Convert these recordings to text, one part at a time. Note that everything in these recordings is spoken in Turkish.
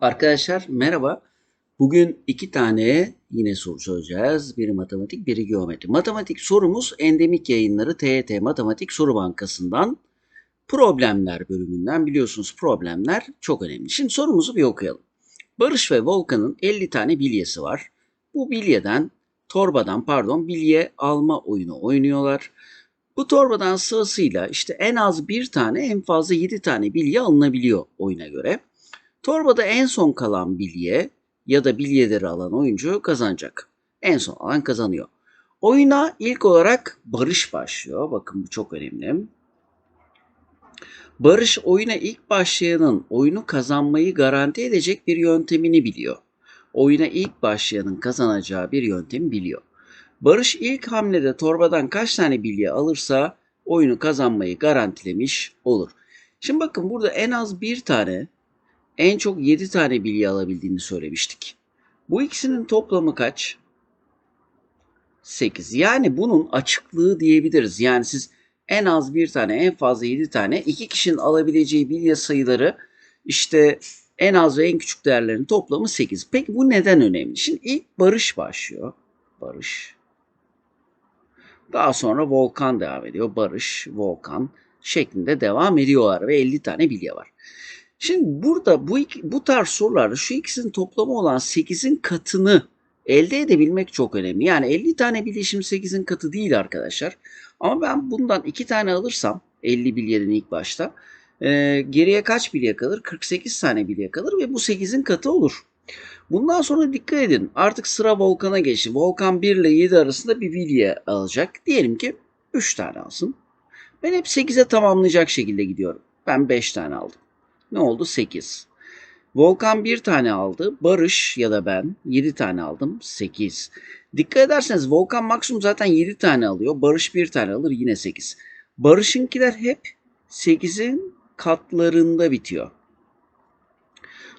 Arkadaşlar merhaba. Bugün iki tane yine soru çözeceğiz. Biri matematik, biri geometri. Matematik sorumuz endemik yayınları TYT Matematik Soru Bankası'ndan problemler bölümünden biliyorsunuz problemler çok önemli. Şimdi sorumuzu bir okuyalım. Barış ve Volkan'ın 50 tane bilyesi var. Bu bilyeden, torbadan pardon bilye alma oyunu oynuyorlar. Bu torbadan sırasıyla işte en az bir tane en fazla 7 tane bilye alınabiliyor oyuna göre. Torbada en son kalan bilye ya da bilyeleri alan oyuncu kazanacak. En son alan kazanıyor. Oyuna ilk olarak Barış başlıyor. Bakın bu çok önemli. Barış oyuna ilk başlayanın oyunu kazanmayı garanti edecek bir yöntemini biliyor. Oyuna ilk başlayanın kazanacağı bir yöntemi biliyor. Barış ilk hamlede torbadan kaç tane bilye alırsa oyunu kazanmayı garantilemiş olur. Şimdi bakın burada en az bir tane en çok 7 tane bilye alabildiğini söylemiştik. Bu ikisinin toplamı kaç? 8. Yani bunun açıklığı diyebiliriz. Yani siz en az bir tane, en fazla 7 tane, iki kişinin alabileceği bilye sayıları işte en az ve en küçük değerlerin toplamı 8. Peki bu neden önemli? Şimdi ilk Barış başlıyor. Barış. Daha sonra Volkan devam ediyor. Barış, Volkan şeklinde devam ediyorlar ve 50 tane bilye var. Şimdi burada bu, iki, bu tarz sorularda şu ikisinin toplamı olan 8'in katını elde edebilmek çok önemli. Yani 50 tane bilişim 8'in katı değil arkadaşlar. Ama ben bundan 2 tane alırsam 50 bilyeden ilk başta e, geriye kaç bilye kalır? 48 tane bilye kalır ve bu 8'in katı olur. Bundan sonra dikkat edin. Artık sıra Volkan'a geçti. Volkan 1 ile 7 arasında bir bilye alacak. Diyelim ki 3 tane alsın. Ben hep 8'e tamamlayacak şekilde gidiyorum. Ben 5 tane aldım. Ne oldu? 8. Volkan bir tane aldı. Barış ya da ben 7 tane aldım. 8. Dikkat ederseniz Volkan maksimum zaten 7 tane alıyor. Barış bir tane alır yine 8. Barış'ınkiler hep 8'in katlarında bitiyor.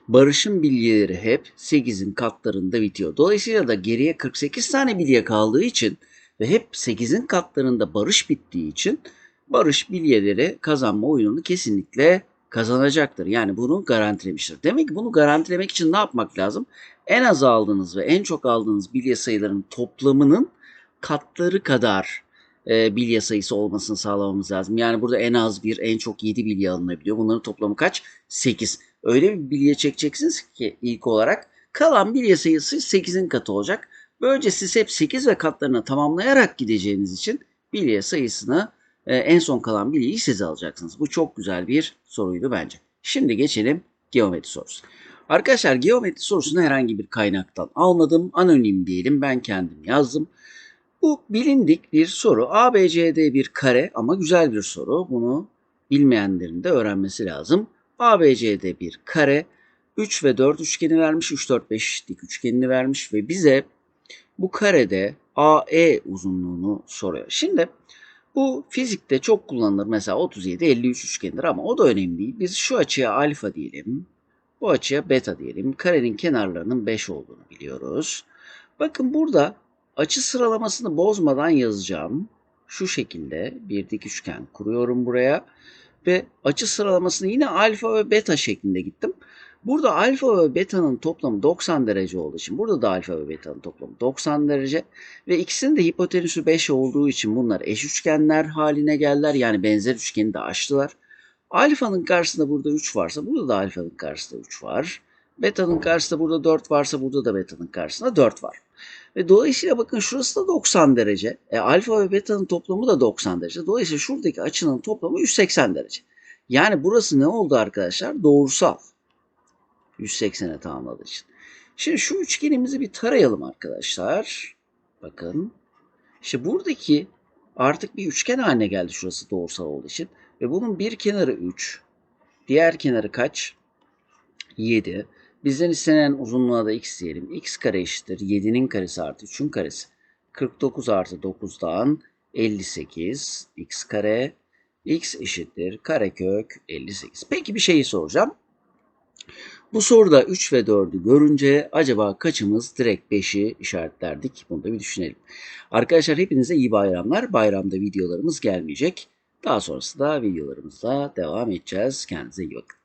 Barış'ın bilyeleri hep 8'in katlarında bitiyor. Dolayısıyla da geriye 48 tane bilye kaldığı için ve hep 8'in katlarında Barış bittiği için Barış bilyeleri kazanma oyununu kesinlikle kazanacaktır. Yani bunu garantilemiştir. Demek ki bunu garantilemek için ne yapmak lazım? En az aldığınız ve en çok aldığınız bilye sayılarının toplamının katları kadar e, bilye sayısı olmasını sağlamamız lazım. Yani burada en az bir, en çok 7 bilye alınabiliyor. Bunların toplamı kaç? 8. Öyle bir bilye çekeceksiniz ki ilk olarak kalan bilye sayısı 8'in katı olacak. Böylece siz hep 8 ve katlarını tamamlayarak gideceğiniz için bilye sayısını e, en son kalan bilgiyi siz alacaksınız. Bu çok güzel bir soruydu bence. Şimdi geçelim geometri sorusu. Arkadaşlar geometri sorusunu herhangi bir kaynaktan almadım. Anonim diyelim ben kendim yazdım. Bu bilindik bir soru. ABCD bir kare ama güzel bir soru. Bunu bilmeyenlerin de öğrenmesi lazım. ABCD bir kare. 3 ve 4 üçgeni vermiş. 3, 4, 5 dik üçgenini vermiş ve bize bu karede AE uzunluğunu soruyor. Şimdi bu fizikte çok kullanılır. Mesela 37, 53 üçgendir ama o da önemli değil. Biz şu açıya alfa diyelim. Bu açıya beta diyelim. Karenin kenarlarının 5 olduğunu biliyoruz. Bakın burada açı sıralamasını bozmadan yazacağım. Şu şekilde bir dik üçgen kuruyorum buraya. Ve açı sıralamasını yine alfa ve beta şeklinde gittim. Burada alfa ve beta'nın toplamı 90 derece olduğu için burada da alfa ve beta'nın toplamı 90 derece ve ikisinin de hipotenüsü 5 olduğu için bunlar eş üçgenler haline geldiler. Yani benzer üçgeni de açtılar. Alfa'nın karşısında burada 3 varsa burada da alfa'nın karşısında 3 var. Beta'nın karşısında burada 4 varsa burada da beta'nın karşısında 4 var. Ve dolayısıyla bakın şurası da 90 derece. E, alfa ve beta'nın toplamı da 90 derece. Dolayısıyla şuradaki açının toplamı 180 derece. Yani burası ne oldu arkadaşlar? Doğrusal. 180'e tamamladığı için. Şimdi şu üçgenimizi bir tarayalım arkadaşlar. Bakın. İşte buradaki artık bir üçgen haline geldi şurası doğrusal olduğu için. Ve bunun bir kenarı 3. Diğer kenarı kaç? 7. Bizden istenen uzunluğa da x diyelim. x kare eşittir. 7'nin karesi artı 3'ün karesi. 49 artı 9'dan 58 x kare x eşittir karekök 58. Peki bir şeyi soracağım. Bu soruda 3 ve 4'ü görünce acaba kaçımız direkt 5'i işaretlerdik? Bunu da bir düşünelim. Arkadaşlar hepinize iyi bayramlar. Bayramda videolarımız gelmeyecek. Daha sonrasında videolarımızda devam edeceğiz. Kendinize iyi bakın.